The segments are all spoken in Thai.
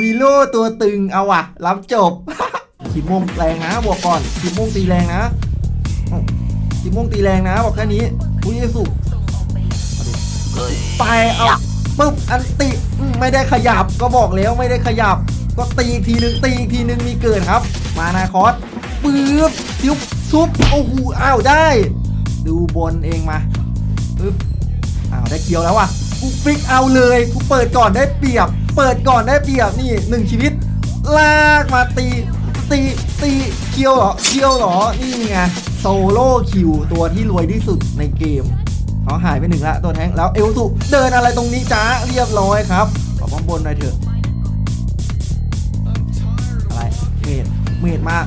วีโร่ตัวตึงเอาว่ะ รับจบขีโมงแรงนะบอกก่อนขีโมงตีแรงนะขีโมงตีแรงนะบอกแค่นี้อุยสุไปเอาปึ๊บอันติไม่ได้ขยับก็บอกแล้วไม่ได้ขยับ ก็ตีอีกทีนึงตีอีกทีนึงมีเกิดครับ มานาคอสปึ๊บซุบซุบโอ้โหอ้าวได้ ดูบนเองมาปึ๊บอ้าวได้เกียวแล้วว่ะกูฟิกเอาเลยกูเปิดก่อนได้เปรียบ เปิดก่อนได้เปรียบนี่หนึ่งชีวิต ลากมาตี ตี ตีเคียวเหรอเคียวเหรอ นี่ไงโซโล่คิวตัวที่รวยที่สุดในเกมเขาหายไปหนึ่งละตัวแทงแล้วเอลสุเดินอะไรตรงนี้จ้าเรียบร้อยครับขอป้อมบนหน่อยเถอะอะไรเมดเมดมา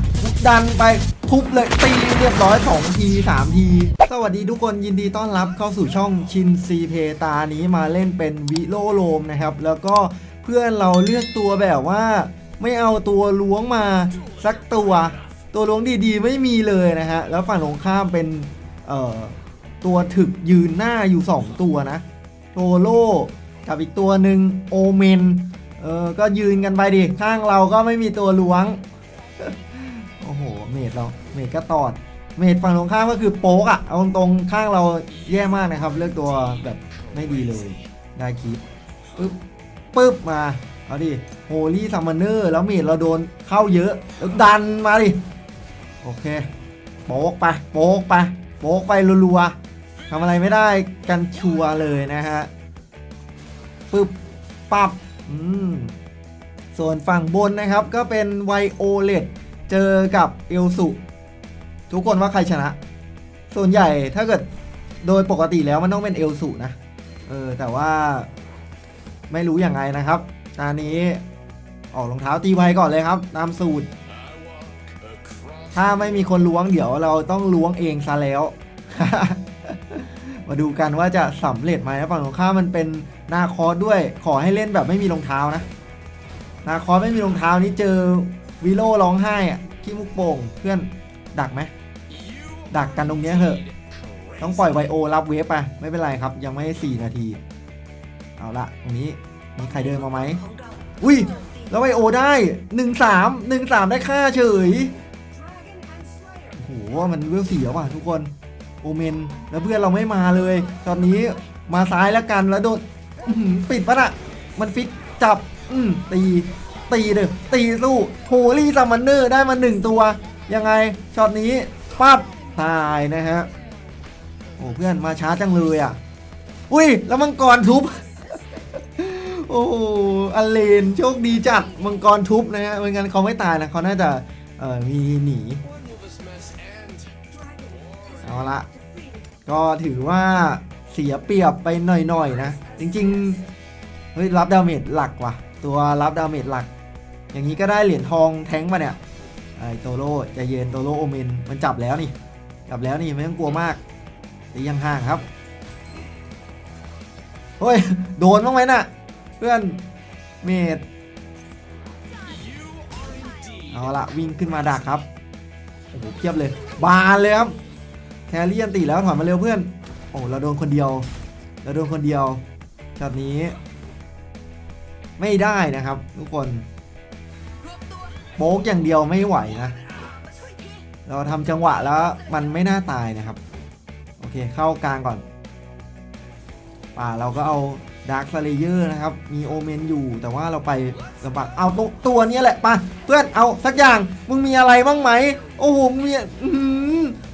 ดันไปทุบเลยตีเรียบร้อย2ที3ทีสวัสดีทุกคนยินดีต้อนรับเข้าสู่ช่องชินซีเพตานี้มาเล่นเป็นวิโลโลมนะครับ แล้วก็ เพื่อนเราเลือกตัวแบบว่า ไม่เอาตัวล้วงมาสักตัว ตัวล้วงดีๆ ไม่มีเลยนะฮะ แล้วฝั่งตรงข้ามเป็นเอ่อตัวถึกยืนหน้าอยู่ 2 ตัวนะโทโร่กับอีกตัวหนึ่งโอเมนเออก็ยืนกันไปดิ ข้างเราก็ไม่มีตัวล้วง โอ้โห เมดเรา เมดก็ตอด เมดฝั่งตรงข้ามก็คือโป๊กอะเอาตรงข้างเราแย่มากนะครับ เลือกตัวแบบไม่ดีเลย ได้คลิปปึ๊บ ปึ๊บมาเอาดิโฮลี่ซัมมอนเนอร์แล้วเมดเราโดนเข้าเยอะ แล้วดันมาดิ โอเค โป๊กไป โป๊กไป โป๊กไปรัวๆทำอะไรไม่ได้กันชัวเลยนะฮะปึ๊บปับอืมส่วนฝั่งบนนะครับก็เป็นไวโอเลตเจอกับเอลสุทุกคนว่าใครชนะ ส่วนใหญ่ถ้าเกิดโดยปกติแล้วมันต้องเป็นเอลสุนะ เออแต่ว่า ไม่รู้ยังไงนะครับตอนนี้ออกรองเท้าตีไวก่อนเลยครับตามสูตร ถ้าไม่มีคนล้วงเดี๋ยวเราต้องล้วงเองซะแล้ว มาดูกันว่าจะสำเร็จไหมนะฝั่งตรงข้ามันเป็นนาคอสด้วย ขอให้เล่นแบบไม่มีรองเท้านะ นาคอสไม่มีรองเท้านี้เจอวิโลร้องไห้อะขี้มุกโป่งเพื่อนดักไหมดักกันตรงเนี้ยเหอะ ต้องปล่อยไวโอรับเวฟไปไม่เป็นไรครับ ยังไม่สี่นาที เอาละตรงนี้มีใครเดินมาไหมอุ้ยแล้วไวโอได้หนึ่งสามหนึ่งสามได้ค่าเฉยโอ้โหมันเวลสี่แล้วว่ะทุกคนโอเมนแล้วเพื่อนเราไม่มาเลย ตอนนี้มาซ้ายแล้วกันแล้วโดนปิดปะน่ะ มันฟิกจับ อืมตี ตีเด้อตีสู้โฮลี่ซัมมันเนอร์ได้มาหนึ่งตัว ยังไงช็อตนี้ปั๊บตายนะฮะ โอ้เพื่อนมาช้าจังเลยอะ อุ้ย แล้วมังกรทุบ อ้อเลนโชคดีจัดมังกรทุบนะฮะไม่งั้นเขาไม่ตายนะเขาน่าจะเอ่อมีหนีเอาละก็ถือว่าเสียเปรียบไปหน่อยๆนะ จริงๆเฮ้ยรับดาเมจหลักว่ะ ตัวรับดาเมจหลัก อย่างนี้ก็ได้เหรียญทองแท้งมาเนี่ยไอโตโร่ใจเย็นโตโร่โอเมนมันจับแล้วนี่ จับแล้วนี่ไม่ต้องกลัวมากตียังห่างครับเฮ้ยโดนบ้างไหมน่ะ เพื่อนเมดเอาละวิ่งขึ้นมาดักครับโอ้โหเทียบเลย บานเลยครับแครี่ยันตีแล้วถอยมาเร็วเพื่อน โอ้เราโดนคนเดียว เราโดนคนเดียวช็อตนี้ ไม่ได้นะครับ ทุกคนโป๊กอย่างเดียวไม่ไหวนะ เราทำจังหวะแล้วมันไม่น่าตายนะครับ โอเคเข้ากลางก่อน ป่าเราก็เอา ดาร์คสเลเยอร์นะครับ มีโอเมนอยู่แต่ว่าเราไปลำบากเอาตัวตัวนี้แหละป่ะเพื่อนเอาสักอย่าง มึงมีอะไรบ้างไหม โอ้โหมึงมี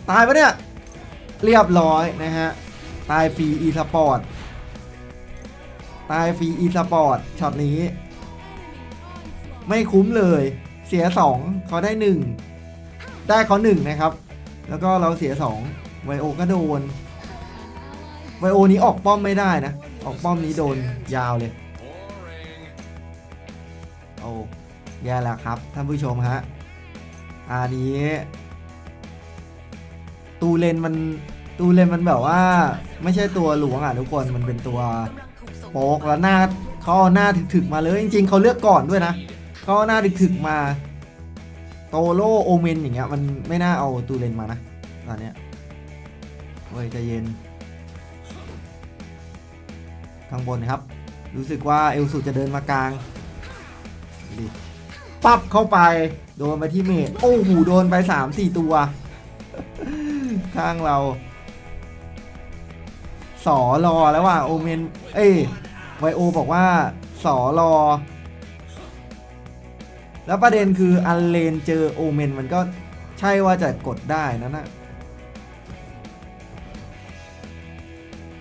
ตายปะเนี่ย เรียบร้อยนะฮะ ตายฟรีอีสปอร์ตตายฟรีอีสปอร์ตช็อตนี้ ไม่คุ้มเลย เสีย 2 เขาได้ 1 ได้เขา1นะครับ แล้วก็เราเสีย 2 ไวโอก็โดน ไวโอนี้ออกป้อมไม่ได้นะ ออกป้อมนี้โดนยาวเลย โอ้แย่แล้วครับ ท่านผู้ชมฮะ อันนี้ ตูเลนมันตูเลนมันแบบว่า ไม่ใช่ตัวหลวงอะทุกคนมันเป็นตัวโป๊กแล้วหน้าเขาหน้าถึกๆมาเลย จริง ๆเขาเลือกก่อนด้วยนะเขาเอาหน้าถึกๆมาโตโลโอเมนอย่างเงี้ยมันไม่น่าเอาตูเลนมานะตอนเนี้ยเว้ยใจเย็น ข้างบนครับ รู้สึกว่าเอลสุจะเดินมากลางดิปั๊บเข้าไป โดนไปที่เมดโอ้โหโดนไปสามสี่ตัว ข้างเรา สอรอแล้วว่าโอเมน เอ้ไวโอบอกว่าสอรอ แล้วประเด็นคืออันเลนเจอโอเมนมันก็ใช่ว่าจะกดได้นะนะ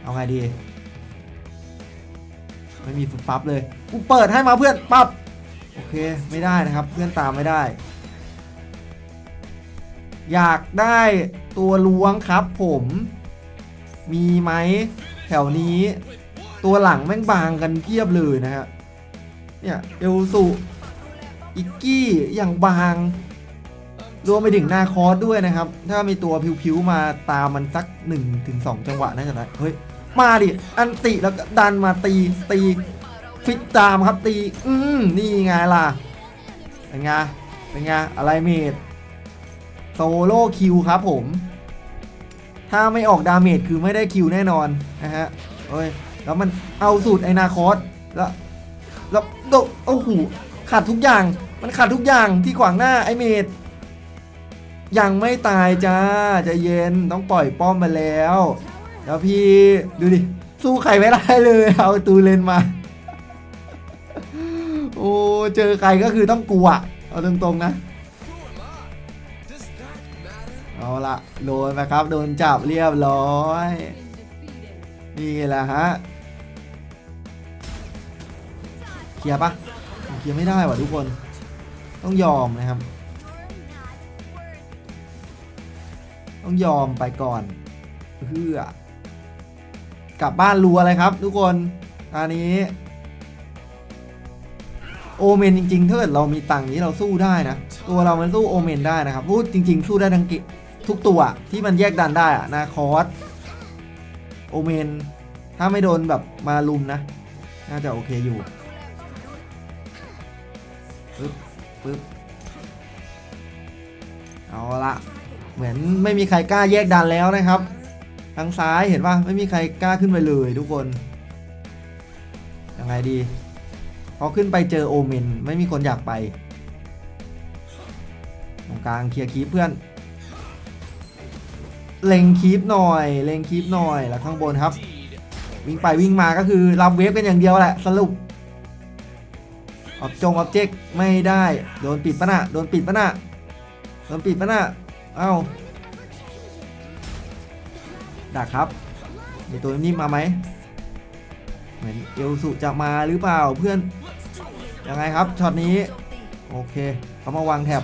เอาไงดี ไม่มีฟุตฟับเลยกูเปิดให้มาเพื่อนปับโอเคไม่ได้นะครับเพื่อนตามไม่ได้ อยากได้ตัวล้วงครับผมมีไหมแถวนี้ ตัวหลังแม่งบางกันเพียบเลยนะฮะเนี่ยเอลสุอิกกี้อย่างบางรวมไปถึงนาคอสด้วยนะครับ ถ้ามีตัวผิวๆมาตามมันสัก 1-2ถึง2จังหวะน่าจะได้เฮ้ย มาดิ อันติแล้วก็ดันมาตีตีฟิตตามครับตี อืมนี่ไงล่ะ เป็นไง เป็นไง อะไรเมดโซโล่คิวครับผม ถ้าไม่ออกดาเมจคือไม่ได้คิวแน่นอนนะฮะเอ้ย แล้วมันเอาสูตรไอนาคอสแล้วแล้วโดโอ้โหขาดทุกอย่าง มันขาดทุกอย่างที่ขวางหน้าไอเมดยังไม่ตายจ้าจะเย็นต้องปล่อยป้อมไปแล้ว แล้วพี่ดูดิ สู้ใครไม่ได้เลยเอาตูเลนมา โอ้เจอใครก็คือต้องกลัว เอาตรงๆนะ เอาละโดนไปครับ โดนจับเรียบร้อย นี่แหละฮะเคลียร์ปะเคลียร์ไม่ได้ว่ะทุกคน ต้องยอมนะครับ ต้องยอมไปก่อนเพื่อ กลับบ้านรัวเลยครับ ทุกคนตอนนี้ โอเมนจริงๆถ้าเกิดเรามีตังค์นี้เราสู้ได้นะ ตัวเรามันสู้โอเมนได้นะครับพูดจริง ๆ สู้ได้ทั้งกิทุกตัวที่มันแยกดันได้อะนาคอสโอเมน ถ้าไม่โดนแบบมาลุมนะ น่าจะโอเคอยู่ปึ๊บปึ๊บเอาละเหมือนไม่มีใครกล้าแยกดันแล้วนะครับางซ้ายเห็นป่ะไม่มีใครกล้าขึ้นไปเลยทุกคนยังไงดีพอขึ้นไปเจอโอเมนไม่มีคนอยากไปตรงกลางเคลียร์คีปเพื่อน เล็งคีปหน่อย เล็งคีปหน่อยแล้วข้างบนครับ วิ่งไปวิ่งมาก็คือรับเวฟกันอย่างเดียวแหละสรุปออบจงออบเจกไม่ได้ โดนปิดปะนะโดนปิดปะนะโดนปิดปะนะเอ้า ดักครับ มีตัวนิ่มมาไหมเหมือนเอลสุจะมาหรือเปล่าเพื่อน ยังไงครับช็อตนี้ โอเคเขามาวางแถบ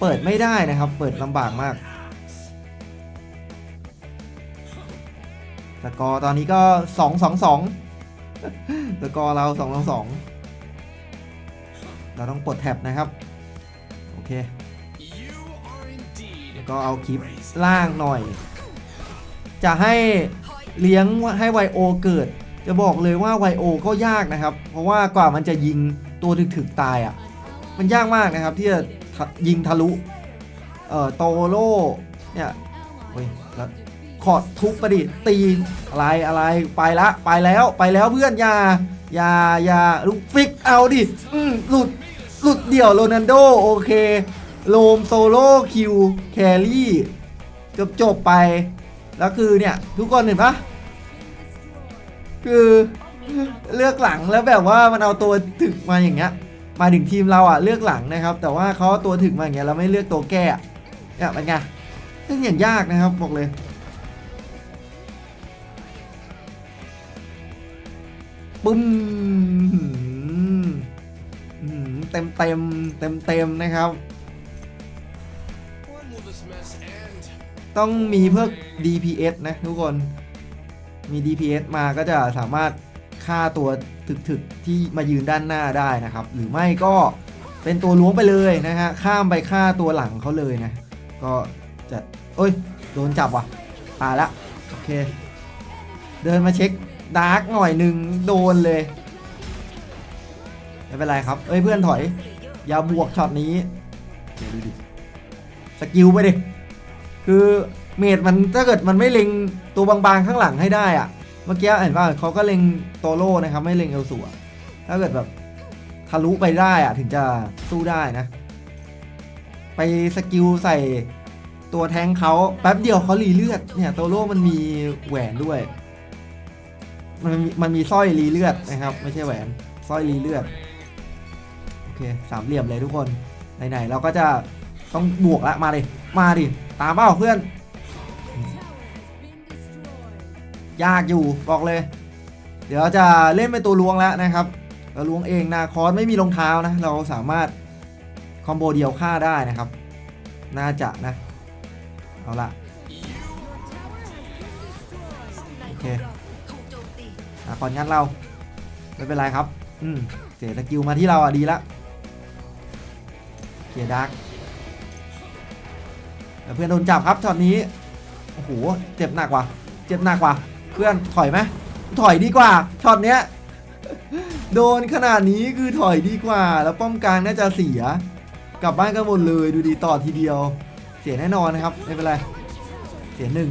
เปิดไม่ได้นะครับ เปิดลำบากมากสกอร์ตอนนี้ก็ 2 2 2สกอร์เรา 2 2 2 เราต้องปลดแท็บนะครับ โอเค แล้วก็เอาคลิป ล่างหน่อย จะให้เลี้ยงให้ไวโอเกิด จะบอกเลยว่าไวโอก็ยากนะครับ เพราะว่ากว่ามันจะยิงตัวถึกๆตายอะ่ะ มันยากมากนะครับ ที่จะยิงทะลุเอ่อโตโร่เนี่ยเฮ้ยแล้วขอดทุบประดิตีอะไรอะไรไปละไปแล้วไปแล้วเพื่อนยายายาลูกฟิกเอาดิอืมหลุดหลุดเดี่ยวโรนันโดโอเคโลมโซโล่คิวแครี่ จบจบไป แล้วคือเนี่ยทุกคนเห็นปะคือเลือกหลังแล้วแบบว่ามันเอาตัวถึกมาอย่างเงี้ย มาถึงทีมเราอะเลือกหลังนะครับ แต่ว่าเขาตัวถึกมาอย่างเงี้ยเราไม่เลือกตัวแก้อะเนี่ยเป็นไงซึ่งอย่างยากนะครับบอกเลยปึ้มเต็มเต็มเต็มเต็มนะครับ ต้องมีเพื่อ DPS นะทุกคนมี DPS มาก็จะสามารถฆ่าตัวถึกๆที่มายืนด้านหน้าได้นะครับ หรือไม่ก็เป็นตัวล้วงไปเลยนะฮะข้ามไปฆ่าตัวหลังเขาเลยนะ ก็จะเอ้ยโดนจับว่ะตายละโอเค เดินมาเช็คดาร์กหน่อยหนึ่งโดนเลยไม่เป็นไรครับ เอ้ยเพื่อนถอย อย่าบวกช็อตนี้เดี๋ยวดูดิ สกิลไปดิ คือเมดมันถ้าเกิดมันไม่เล็งตัวบางๆข้างหลังให้ได้อะเมื่อกี้เห็นว่าเขาก็เล็งโตโร่นะครับ ไม่เล็งเอลสัวถ้าเกิดแบบทะลุไปได้อะถึงจะสู้ได้นะ ไปสกิลใส่ตัวแทงเขาแป๊บเดียวเขารีเลือดเนี่ยโตโร่มันมีแหวนด้วย มันมีมันมีสร้อยรีเลือดนะครับ ไม่ใช่แหวนสร้อยรีเลือดโอเคสามเหลี่ยมเลยทุกคนไหนๆเราก็จะต้องบวกละมาดิมาดิ ตามเป้าเพื่อน ยากอยู่บอกเลย เดี๋ยวจะเล่นเป็นตัวล้วงแล้วนะครับเราล้วงเองนาคอสไม่มีรองเท้านะ เราสามารถคอมโบเดียวฆ่าได้นะครับ น่าจะนะ เอาละโอเคนาคอนงัดเรา ไม่เป็นไรครับ อืม เสียสกิลมาที่เราอะดีละเกียร์ดัก แล้วเพื่อนโดนจับครับช็อตนี้โอ้โหเจ็บหนักว่ะเจ็บหนักว่ะเพื่อนถอยไหมถอยดีกว่าช็อตเนี้ยโดนขนาดนี้คือถอยดีกว่า แล้วป้อมกลางน่าจะเสีย กลับบ้านกันหมดเลยดูดีต่อทีเดียว เสียแน่นอนนะครับ ไม่เป็นไร เสียหนึ่ง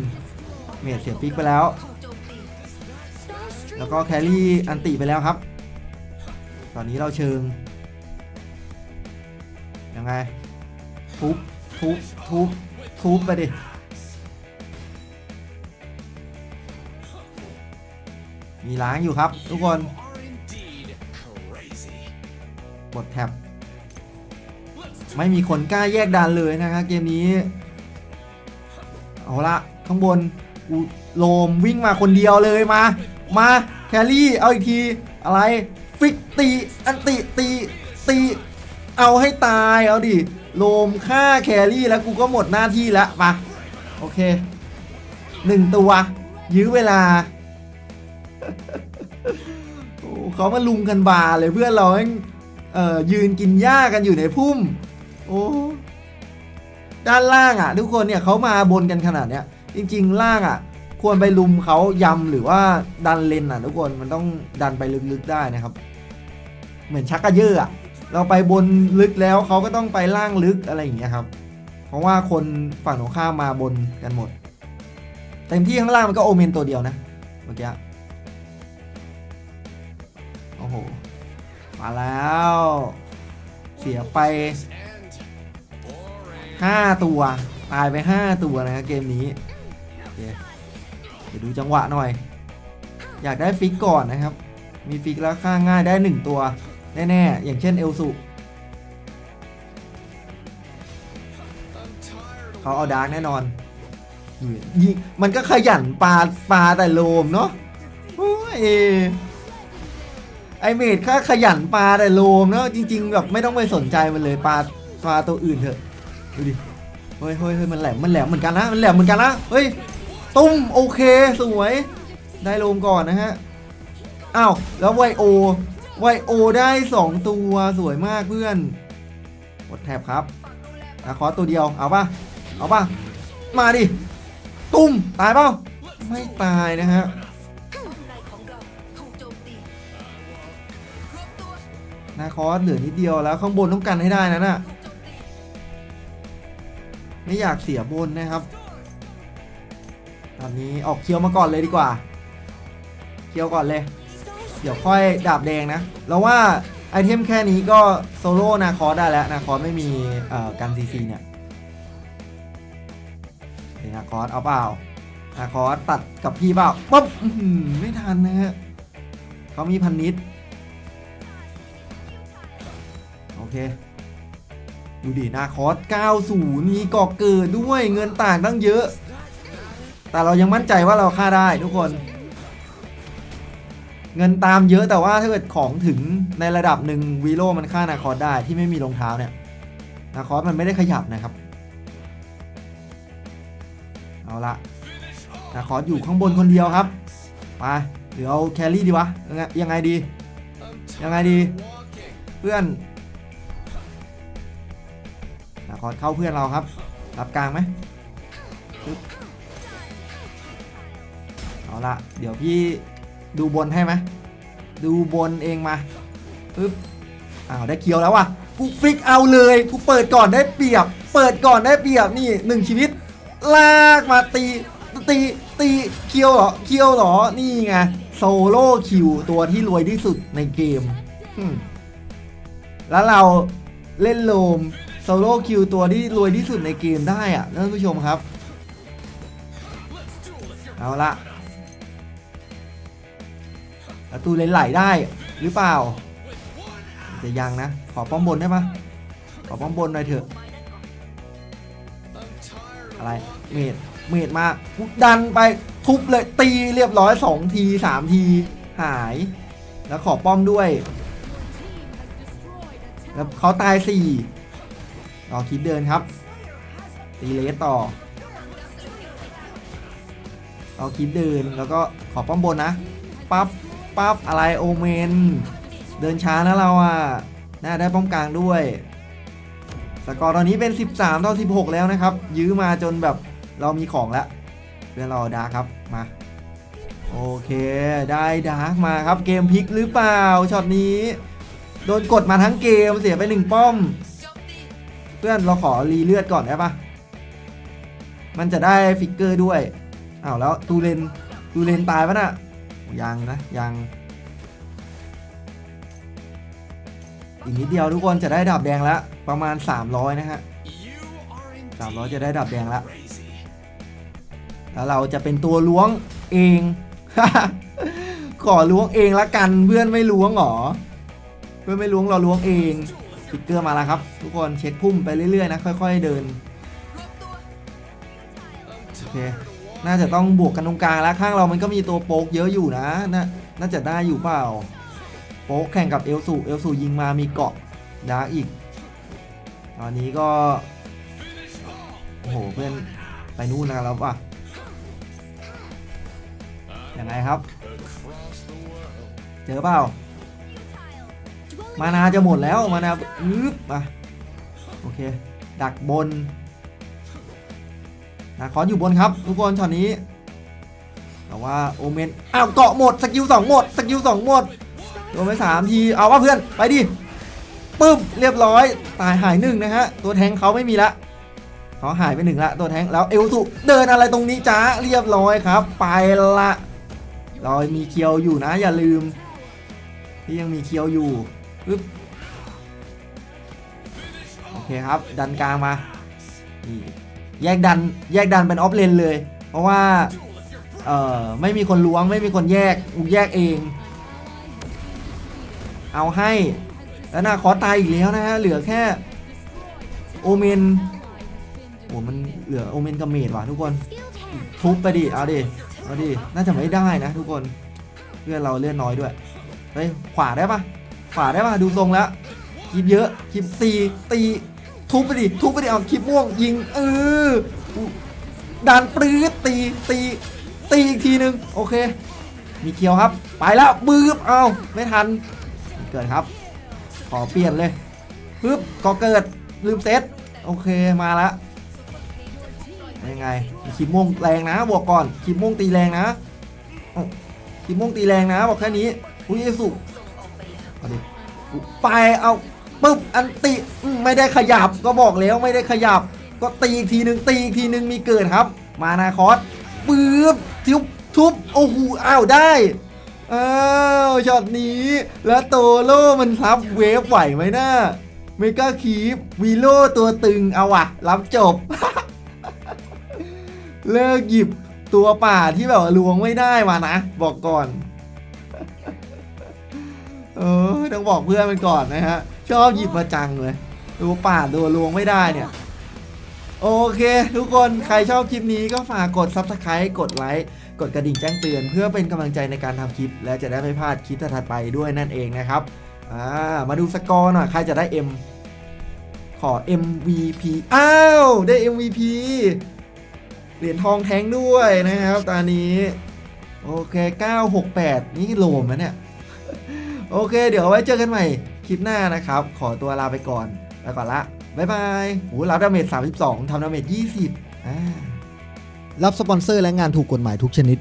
เมดเสียฟิกไปแล้ว แล้วก็แครี่อันติไปแล้วครับ ตอนนี้เราเชิง ยังไง ทุบ ทุบ ทุบ ทุบไปดิ มีล้างอยู่ครับ ทุกคนกดแท็บ ไม่มีคนกล้าแยกดันเลยนะครับเกมนี้ เอาละข้างบนกูโลมวิ่งมาคนเดียวเลยมา มาแครี่ เอาอีกที อะไร ฟิกตี อันติตีตี เอาให้ตาย เอาดิ โลมฆ่าแครี่แล้วกูก็หมดหน้าที่แล้วมาโอเคหนึ่งตัว ยื้อเวลาเขามาลุมกันบาเลยเพื่อนเราเอ่อยืนกินหญ้ากันอยู่ในพุ่ม โอ้ด้านล่างอะ ทุกคนเนี่ยเขามาบนกันขนาดเนี้ย จริง ๆ ล่างอะ ควรไปลุมเขายำหรือว่าดันเลนอะ ทุกคนมันต้องดันไปลึกๆได้นะครับ เหมือนชักกระเยอะอะ เราไปบนลึกแล้วเขาก็ต้องไปล่างลึกอะไรอย่างเงี้ยครับ เพราะว่าคนฝั่งตรงข้ามมาบนกันหมด เต็มที่ข้างล่างมันก็โอเมนตัวเดียวนะเมื่อกี้โอ้โหมาแล้ว เสียไป 5 ตัว ตายไป 5 ตัวนะครับเกมนี้เคเดี๋ยวดูจังหวะหน่อย อยากได้ฟิกก่อนนะครับ มีฟิกแล้วค่าง่ายได้ 1 ตัว แน่ๆ อย่างเช่นเอลสุเขาเอาดาร์กแน่นอนยิงมันก็ขยันปลาปลาแต่โลมเนาะโอ้ยไอเมดค่าขยันปลาแต่โลมเนาะจริง ๆ แบบไม่ต้องไปสนใจมันเลยปลาปลาตัวอื่นเถอะดูดิเฮ้ยเฮ้ยเฮ้ยมันแหลมมันแหลมเหมือนกันนะมันแหลมเหมือนกันนะเฮ้ยตุ้มโอเคสวย ได้โลมก่อนนะฮะอ้าวแล้วไวโอ ไวโอได้ 2 ตัวสวยมากเพื่อนกดแทบครับนะขอตัวเดียวเอาป่ะเอาป่ะมาดิตุ้มตายเปล่าไม่ตายนะฮะนาคอสเหลือนิดเดียวแล้วข้างบนต้องกันให้ได้นะน่ะไม่อยากเสียบนนะครับ ตอนนี้ออกเคียวมาก่อนเลยดีกว่า เคียวก่อนเลย เดี๋ยวค่อยดาบแดงนะแล้วว่าไอเทมแค่นี้ก็โซโล่นาคอสได้แล้วนาคอสไม่มีกันซีซีเนี่ยเดี๋ยนาคอสเอาเปล่านาคอสตัดกับพี่เปล่าปุ๊บไม่ทันนะฮะเขามีพันนิดโอเคดูดินาคอส 90 มีกอกเกิดด้วยเงินต่างตั้งเยอะ แต่เรายังมั่นใจว่าเราฆ่าได้ทุกคน เงินตามเยอะแต่ว่าถ้าเกิดของถึงในระดับหนึ่งวีโร่มันฆ่านาคอสได้ที่ไม่มีรองเท้าเนี่ยนาคอสมันไม่ได้ขยับนะครับ เอาละนาคอสอยู่ข้างบนคนเดียวครับไปเดี๋ยวเอาแครี่ดีวะยังไงดียังไงดีเพื่อนนาคอสเข้าเพื่อนเราครับรับกลางไหมเอาละเดี๋ยวพี่ ดูบนให้ไหมดูบนเองมาปึ๊บอ้าวได้เคียวแล้วว่ะกูฟิกเอาเลยกูเปิดก่อนได้เปรียบ เปิดก่อนได้เปรียบนี่หนึ่งชีวิต ลากมาตีตีตีเคียวเหรอเคียวเหรอนี่ไงโซโล่คิวตัวที่รวยที่สุดในเกมอืมแล้วเราเล่นโลมโซโล่คิวตัวที่รวยที่สุดในเกมได้อะท่านผู้ชมครับ เอาละ ประตูเลนไหลได้หรือเปล่า จะยังนะ ขอป้อมบนได้ปะขอป้อมบนหน่อยเถอะ อะไร เมดเมดมาดันไปทุบเลยตีเรียบร้อยสองทีสามทีหาย แล้วขอป้อมด้วย แล้วเขาตายสี่รอคิดเดินครับ ตีเลสต่อรอคิดเดินแล้วก็ขอป้อมบนนะปั๊บ ปั๊บอะไรโอเมน เดินช้านะเราอะน่าได้ป้อมกลางด้วย สกอร์ตอนนี้เป็น 13ต่อ16 แล้วนะครับ ยื้อมาจนแบบเรามีของแล้วเพื่อราดาครับมา โอเค ได้ดาร์กมาครับเกมพลิกหรือเปล่าช็อตนี้ โดนกดมาทั้งเกมเสียไปหนึ่งป้อม เพื่อนเราขอรีเลือดก่อนได้ปะมันจะได้ฟิกเกอร์ด้วยอ้าวแล้วตูเลนตูเลนตายปะน่ะ ยังนะยัง อีกนิดเดียวทุกคนจะได้ดับแดงแล้วประมาณ 300 นะฮะ300 จะได้ดับแดงแล้วแล้วเราจะเป็นตัวล้วงเองขอล้วงเองละกันเพื่อนไม่ล้วงหรอเพื่อนไม่ล้วงเราล้วงเองติ๊กเกอร์มาแล้วครับ ทุกคนเช็คพุ่มไปเรื่อยๆนะค่อย ๆเดินโอเค น่าจะต้องบวกกันตรงกลางแล้วข้างเรามันก็มีตัวโป๊กเยอะอยู่นะน่าน่าจะได้อยู่เปล่า โป๊กแข่งกับเอลสูเอลสูยิงมามีเกาะดาร์กอีก ตอนนี้ก็โอ้โหเพื่อนไปนู่นแล้วป่ะยังไงครับ เจอเปล่า มานาจะหมดแล้วมานาอึ๊บมาโอเค ดักบนาคอนอยู่บนครับ ทุกคนช็อตนี้แต่ว่าโอเมนอ้าวเกาะหมดสกิลสองหมดสกิลสองหมดโดนไปสามทีเอาว่าเพื่อนไปดิปึ๊บเรียบร้อยตายหายหนึ่งนะฮะตัวแทงเขาไม่มีละเขาหายไปหนึ่งละตัวแทงแล้วเอลสุเดินอะไรตรงนี้จ้าเรียบร้อยครับ ไปละเรามีเคียวอยู่นะ อย่าลืม ที่ยังมีเคียวอยู่ปึ๊บโอเคครับ ดันกลางมานี่ แยกดันแยกดันเป็นออฟเลนเลย เพราะว่าเอ่อไม่มีคนล้วงไม่มีคนแยกอุแยกเอง เอาให้แล้วนาคอตายอีกแล้วนะฮะเหลือแค่โอเมนโอ้มันเหลือโอเมนกับเมดว่ะทุกคนทุบไปดิเอาดิเอาดิน่าจะไม่ได้นะ ทุกคนเพื่อนเราเลื่อนน้อยด้วยเฮ้ยขวาได้ปะขวาได้ปะดูทรงแล้วคลิปเยอะคลิปตีตี ทุบไปดิทุบไปดิเอาคลิปม่วงยิงเออดันปลื้ดตีตีตีอีกทีนึงโอเค มีเคียวครับ ไปแล้วบืบเอาไม่ทันเกิดครับ ขอเปลี่ยนเลยปึ๊บก็เกิดลืมเซตโอเคมาแล้วยังไงคลิปม่วงแรงนะบอกก่อนคลิปม่วงตีแรงนะคลิปม่วงตีแรงนะบอกแค่นี้อุ้ยสุเอาดิไปเอา ปึ๊บอันติไม่ได้ขยับก็บอกแล้วไม่ได้ขยับ ก็ตีอีกทีหนึ่งตีอีกทีหนึ่งมีเกิดครับ มานาคอสปึ๊บทุบทุบโอ้โหอ้าวได้อ้าวช็อตนี้แล้วโตโล่มันรับเวฟไหวไหมนะเมกาคีฟวีโลตัวตึงเอาวะรับจบ เลิกหยิบตัวป่าที่แบบลวงไม่ได้มานะ บอกก่อน เออต้องบอกเพื่อนมันก่อนนะฮะ ชอบหยิบมาจังเลยตัวป่าตัวลวงไม่ได้เนี่ย โอเค ทุกคนใครชอบคลิปนี้ก็ฝากกด Subscribe กดไลค์กดกระดิ่งแจ้งเตือน เพื่อเป็นกำลังใจในการทำคลิป และจะได้ไม่พลาดคลิปถัดไปด้วยนั่นเองนะครับอ่ามาดูสกอร์หน่อยใครจะได้ M ขอ MVP อ้าว ได้ MVP เหรียญทองแท้งด้วยนะครับ ตอนนี้ โอเค 968 นี่โลมนะเนี่ย โอเค เดี๋ยวไว้เจอกันใหม่ คลิปหน้านะครับ ขอตัวลาไปก่อนไปก่อนละบายบายโหรับดาเมจ32ทำดาเมจ20อ่ารับสปอนเซอร์และงานถูกกฎหมายทุกชนิด